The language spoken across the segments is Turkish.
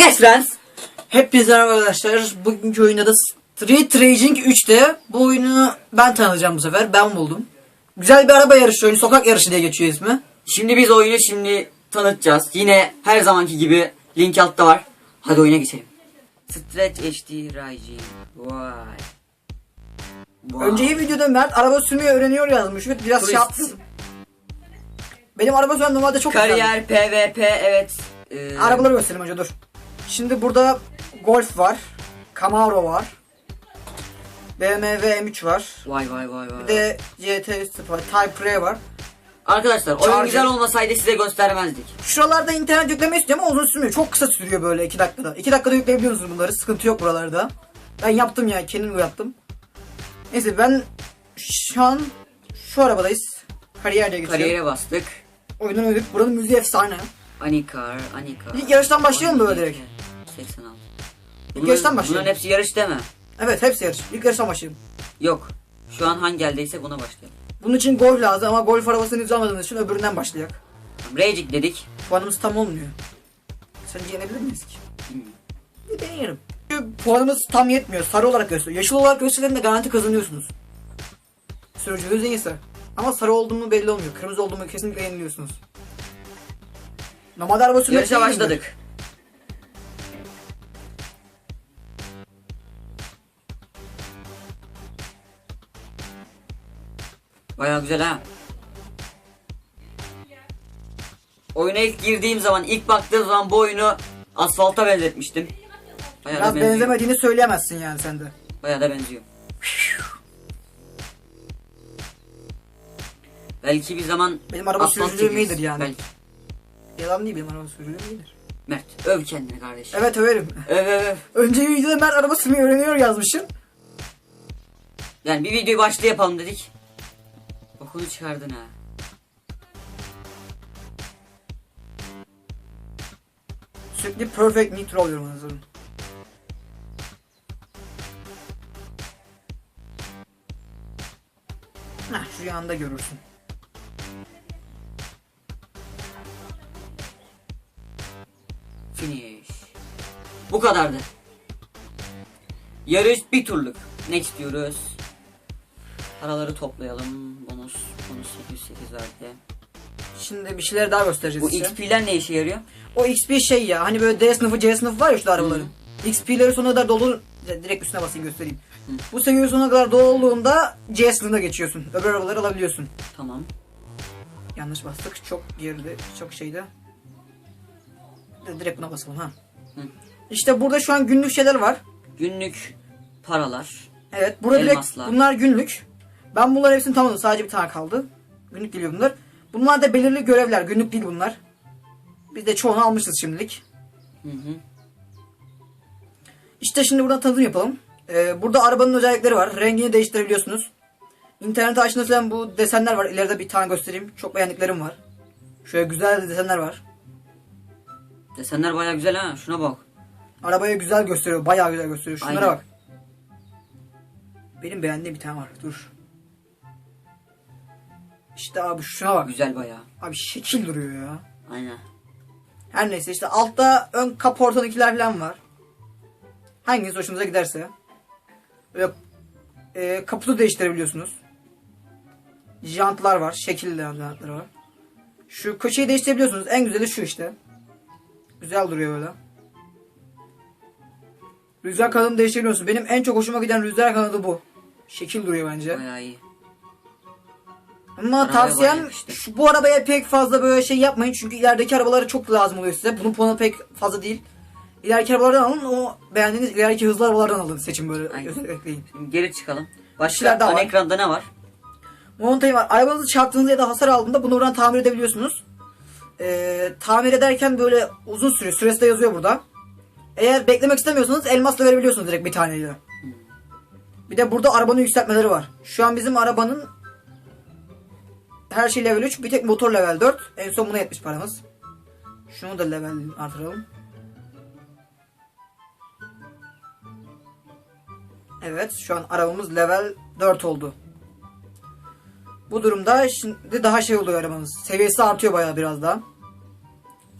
guys friends. Hepinize merhaba arkadaşlar. Bugünkü oyunda da Street Racing 3'te. Bu oyunu ben tanıyacağım bu sefer. Ben buldum. Güzel bir araba yarışı oyunu. Sokak yarışı diye geçiyor ismi. Şimdi biz oyunu şimdi tanıtacağız. Yine her zamanki gibi link altta var. Hadi oyuna geçelim. Stretch HD Rising. Vay. Wow. Önceki videoda Mert araba sürmeyi öğreniyor yazmış. Biraz Turist. şey yaptım. Benim araba sürmem normalde çok. Kariyer PvP evet. Ee, Arabaları göstereyim önce dur. Şimdi burada Golf var. Camaro var. BMW M3 var. Vay vay vay vay. Bir de GT Sport Type R var. Arkadaşlar oyun Charger. güzel olmasaydı size göstermezdik. Şuralarda internet yükleme istiyor ama uzun sürmüyor. Çok kısa sürüyor böyle 2 dakikada. 2 dakikada yükleyebiliyorsunuz bunları. Sıkıntı yok buralarda. Ben yaptım ya. Kendim yaptım. Neyse ben şu an şu arabadayız. Kariyer diye geçiyor. Kariyere bastık. Oyundan öldük. Buranın müziği efsane. Anikar, Anikar. İlk yarıştan başlayalım böyle direkt? 86. İlk yarıştan başlayalım. Bunların hepsi yarış deme. Evet hepsi yarış. İlk yarıştan başlayalım. Yok. Şu an hangi eldeyse buna başlayalım. Bunun için golf lazım ama golf arabasını düzenlemediğimiz için öbüründen başlayak. Raging dedik. Puanımız tam olmuyor. Sence yenebilir miyiz ki? Bilmiyorum. Bir deneyelim. Çünkü Puanımız tam yetmiyor. Sarı olarak gösteriyor. Yeşil olarak gösterdiğinde garanti kazanıyorsunuz. Sürücünüz iyiyse. Ama sarı oldu mu belli olmuyor. Kırmızı oldu mu kesinlikle yeniliyorsunuz. Normalde araba sürmek Yarışa başladık. Baya güzel ha. Oyuna ilk girdiğim zaman, ilk baktığım zaman bu oyunu asfalta benzetmiştim. Bayağı Biraz da benziyor. benzemediğini söyleyemezsin yani sen de. Bayağı da benziyor. Belki bir zaman Benim araba asfalt sürücülüğüm çekeriz. iyidir yani. Belki. Yalan değil benim araba sürücülüğüm iyidir. Mert öv kendini kardeşim. Evet överim. Öv öv öv. Önceki videoda Mert araba sürmeyi öğreniyor yazmışım. Yani bir videoyu başta yapalım dedik. Okunu çıkardın ha. Sürekli perfect nitro alıyorum hazırım. Heh, şu yanda görürsün. Finish. Bu kadardı. Yarış bir turluk. Next diyoruz. Paraları toplayalım. Bonus. Bonus 808 verdi. Şimdi bir şeyler daha göstereceğiz Bu size. XP'ler ne işe yarıyor? O XP şey ya hani böyle D sınıfı C sınıfı var ya şu arabaların. XP'leri sonuna kadar dolu direkt üstüne basayım göstereyim. Bu seviye sonuna kadar dolu olduğunda C sınıfına geçiyorsun. Öbür arabaları alabiliyorsun. Tamam. Yanlış bastık. Çok geride, çok şeyde. De- Direkt buna basalım ha. Hı. İşte burada şu an günlük şeyler var. Günlük paralar. Evet burada direkt Elmaslar. bunlar günlük. Ben bunların hepsini tamamladım. Sadece bir tane kaldı. Günlük geliyor bunlar. Bunlar da belirli görevler. Günlük değil bunlar. Biz de çoğunu almışız şimdilik. Hı hı. İşte şimdi buradan tanıtım yapalım. Ee, burada arabanın özellikleri var. Rengini değiştirebiliyorsunuz. İnternete açtığınız falan bu desenler var. İleride bir tane göstereyim. Çok beğendiklerim var. Şöyle güzel desenler var. Desenler baya güzel ha. Şuna bak. Arabaya güzel gösteriyor. Bayağı güzel gösteriyor. Şunlara Aynen. bak. Benim beğendiğim bir tane var. Dur. İşte abi şuna bak. Güzel baya. Abi şekil duruyor ya. Aynen. Her neyse işte altta ön kaportadakiler falan var. Hanginiz hoşunuza giderse. Böyle e, kaputu değiştirebiliyorsunuz. Jantlar var. Şekilli jantlar var. Şu köşeyi değiştirebiliyorsunuz. En güzeli şu işte. Güzel duruyor böyle. Rüzgar kanadını değiştirebiliyorsunuz. Benim en çok hoşuma giden rüzgar kanadı bu. Şekil duruyor bence. Baya iyi. Ama Arabaya tavsiyem bayağı işte. şu, bu arabaya pek fazla böyle şey yapmayın çünkü ilerideki arabaları çok lazım oluyor size. Bunun puanı pek fazla değil. İleriki arabalardan alın o beğendiğiniz ileriki hızlı arabalardan alın seçin böyle Aynen. Şimdi geri çıkalım. şeyler Başka daha ana var. ekranda ne var? Montayı var. Arabanızı çarptığınızda ya da hasar aldığında bunu buradan tamir edebiliyorsunuz. Ee, tamir ederken böyle uzun sürüyor. Süresi de yazıyor burada. Eğer beklemek istemiyorsanız elmasla verebiliyorsunuz direkt bir taneyle. Bir de burada arabanın yükseltmeleri var. Şu an bizim arabanın her şey level 3. Bir tek motor level 4. En son buna yetmiş paramız. Şunu da level artıralım. Evet şu an arabamız level 4 oldu. Bu durumda şimdi daha şey oluyor arabanız. Seviyesi artıyor bayağı biraz daha.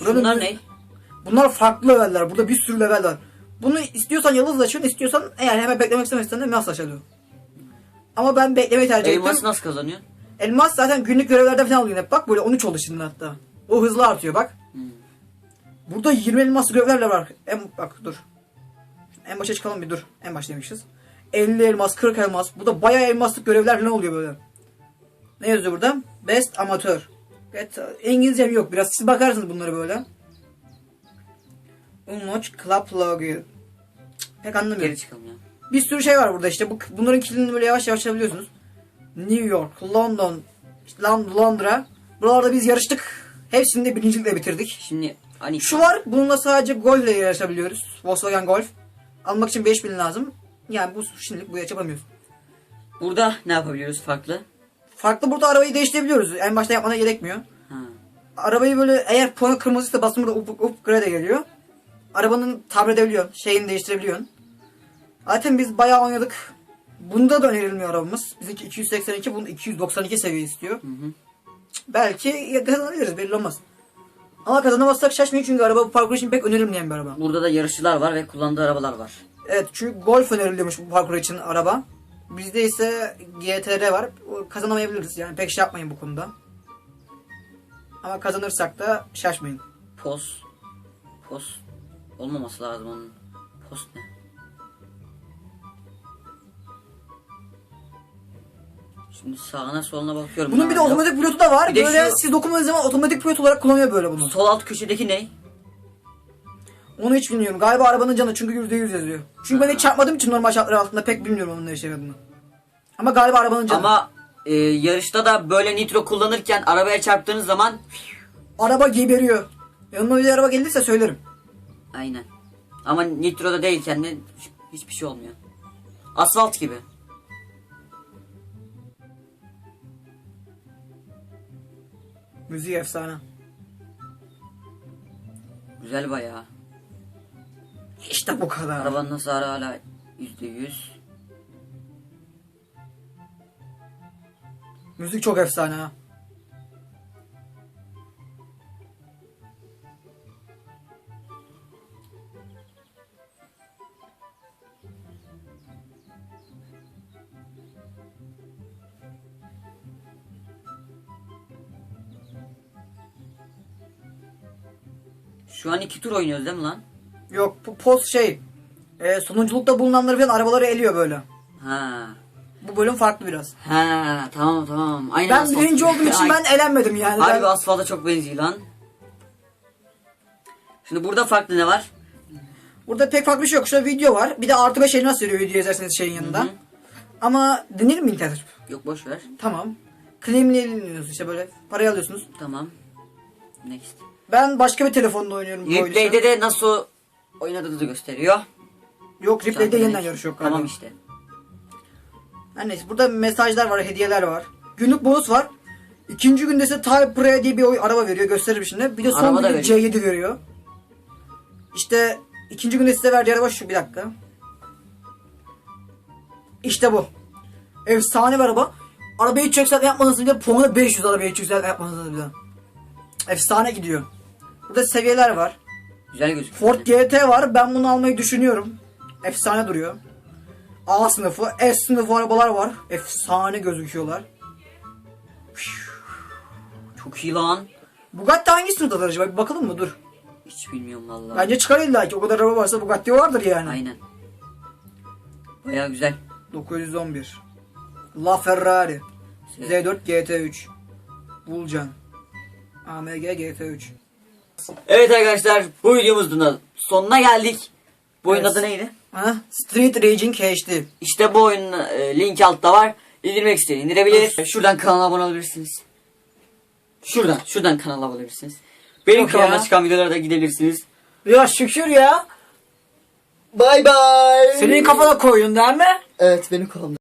Buranın Bunlar ne? Bunlar farklı leveller. Burada bir sürü level var. Bunu istiyorsan yıldız açıyorsun, istiyorsan eğer hemen beklemek istemezsen de Elmas açılıyor. Ama ben beklemeyi tercih ettim. Elması nasıl kazanıyorsun? Elmas zaten günlük görevlerde falan oluyor hep. Bak böyle 13 oldu şimdi hatta. O hızlı artıyor bak. Hmm. Burada 20 elmas görevlerle var. En, bak dur. En başa çıkalım bir dur. En başlaymışız. 50 elmas, 40 elmas. Bu da bayağı elmaslık görevler ne oluyor böyle. Ne yazıyor burada? Best amatör. Evet, İngilizcem yok biraz. Siz bakarsınız bunları böyle. Unlock Club. Cık, Pek anlamıyorum. Geri çıkalım ya. Bir sürü şey var burada işte. Bu, bunların kilidini böyle yavaş yavaş açabiliyorsunuz. New York, London, Londra. Buralarda biz yarıştık. Hepsini de birincilikle bitirdik. Şimdi hani Şu var. Bununla sadece Golf ile yarışabiliyoruz. Volkswagen Golf. Almak için 5000 lazım. Yani bu şimdilik bu yapamıyoruz. burada ne yapabiliyoruz farklı? Farklı burada arabayı değiştirebiliyoruz. En başta yapmana gerekmiyor. Ha. Arabayı böyle eğer puanı kırmızıysa basın burada up, upgrade geliyor. Arabanın tamir edebiliyorsun. Şeyini değiştirebiliyorsun. Zaten biz bayağı oynadık. Bunda da önerilmiyor arabamız. Bizimki 282, bunun 292 seviye istiyor. Hı hı. Belki kazanabiliriz belli olmaz. Ama kazanamazsak şaşmayın çünkü araba bu parkur için pek önerilmeyen bir araba. Burada da yarışçılar var ve kullandığı arabalar var. Evet çünkü Golf öneriliyormuş bu parkur için araba. Bizde ise GTR var. Kazanamayabiliriz yani pek şey yapmayın bu konuda. Ama kazanırsak da şaşmayın. Pos. Pos. Olmaması lazım onun. Post ne? Şimdi sağına soluna bakıyorum. Bunun bir de otomatik pilotu da var. Bir de böyle şu- siz dokunmadığınız zaman otomatik pilot olarak kullanıyor böyle bunu. Sol alt köşedeki ne? Onu hiç bilmiyorum. Galiba arabanın canı çünkü %100 yazıyor. Çünkü ben hiç çarpmadığım için normal şartlar altında pek bilmiyorum onun ne işe yaradığını. Ama galiba arabanın canı. Ama e, yarışta da böyle nitro kullanırken arabaya çarptığınız zaman Araba geberiyor. Yanıma bir araba gelirse söylerim. aynen. Ama nitroda değilken de hiçbir şey olmuyor. Asfalt gibi. Müziği efsane. Güzel bayağı. İşte bu kadar. Arabanın hasarı hala yüzde yüz. Müzik çok efsane ha. Şu an iki tur oynuyoruz değil mi lan? Yok bu post şey. E, sonunculukta bulunanları falan arabaları eliyor böyle. Ha. Bu bölüm farklı biraz. Ha tamam tamam. Aynen Ben asfalt birinci olduğum için ben elenmedim yani. Harbi Ben- asfalta çok benziyor lan. Şimdi burada farklı ne var? Burada pek farklı bir şey yok. Şurada video var. Bir de artı 5 nasıl veriyor video yazarsanız şeyin yanında. Ama deneyelim mi internet? Yok boş ver. Tamam. Claimleniyorsunuz işte böyle. Parayı alıyorsunuz. Tamam. Next. Ben başka bir telefonla oynuyorum. bu oyunu. Replay'de de nasıl oynadığınızı gösteriyor. Yok replay'de yeniden hiç- yarış yok galiba. Tamam işte. Her neyse burada mesajlar var, hediyeler var. Günlük bonus var. İkinci günde size Type Pro diye bir oy, araba veriyor. Gösteririm şimdi. Bir de son Araba da günde C7 veriyor. İşte ikinci günde size verdiği araba şu bir dakika. İşte bu. Efsane bir araba. Arabayı hiç yükseltme yapmadınız bile puanı 500 arabayı hiç yükseltme yapmadınız bile. Efsane gidiyor. Burada seviyeler var. Güzel gözüküyor. Ford GT var. Ben bunu almayı düşünüyorum. Efsane duruyor. A sınıfı, S sınıfı arabalar var. Efsane gözüküyorlar. Çok iyi lan. Bugatti hangi sınıftadır acaba? Bir bakalım mı? Dur. Hiç bilmiyorum vallahi. Bence çıkar illa ki. O kadar araba varsa Bugatti vardır yani. Aynen. Baya güzel. 911. La Ferrari. Z4 GT3. Vulcan. AMG GT3. Evet arkadaşlar bu videomuzun sonuna geldik. Bu oyunun Evet. adı neydi? Ha? Street Raging HD. İşte bu oyunun e, linki altta var. İndirmek isteyen indirebilir. Şuradan kanala abone olabilirsiniz. Şuradan, şuradan kanala abone olabilirsiniz. Benim Yok kanalıma ya. çıkan videolara da gidebilirsiniz. Ya şükür ya. Bay bay. Senin kafana koyun değil mi? Evet benim kanalımda.